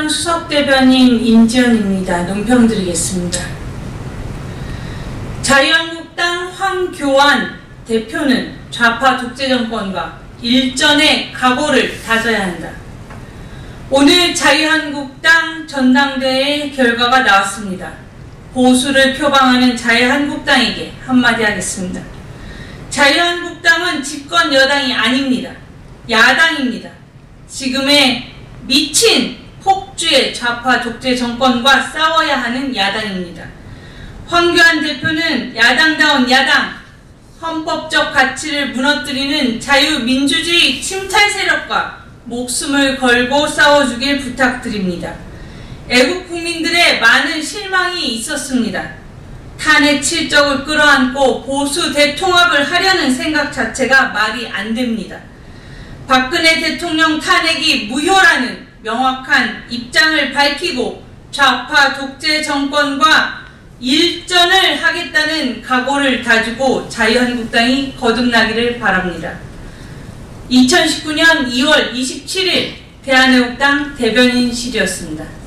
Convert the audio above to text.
자유한국당 수석대변인 임지연입니다. 논평 드리겠습니다. 자유한국당 황교안 대표는 좌파 독재정권과 일전의 각오를 다져야 한다. 오늘 자유한국당 전당대회 결과가 나왔습니다. 보수를 표방하는 자유한국당에게 한마디 하겠습니다. 자유한국당은 집권 여당이 아닙니다. 야당입니다. 지금의 미친 폭주의 좌파 독재 정권과 싸워야 하는 야당입니다. 황교안 대표는 야당다운 야당, 헌법적 가치를 무너뜨리는 자유민주주의 침탈 세력과 목숨을 걸고 싸워주길 부탁드립니다. 애국 국민들의 많은 실망이 있었습니다. 탄핵 실적을 끌어안고 보수 대통합을 하려는 생각 자체가 말이 안 됩니다. 박근혜 대통령 탄핵이 무효라는 명확한 입장을 밝히고 좌파 독재 정권과 일전을 하겠다는 각오를 다지고 자유한국당이 거듭나기를 바랍니다. 2019년 2월 27일 대한애국당 대변인실이었습니다.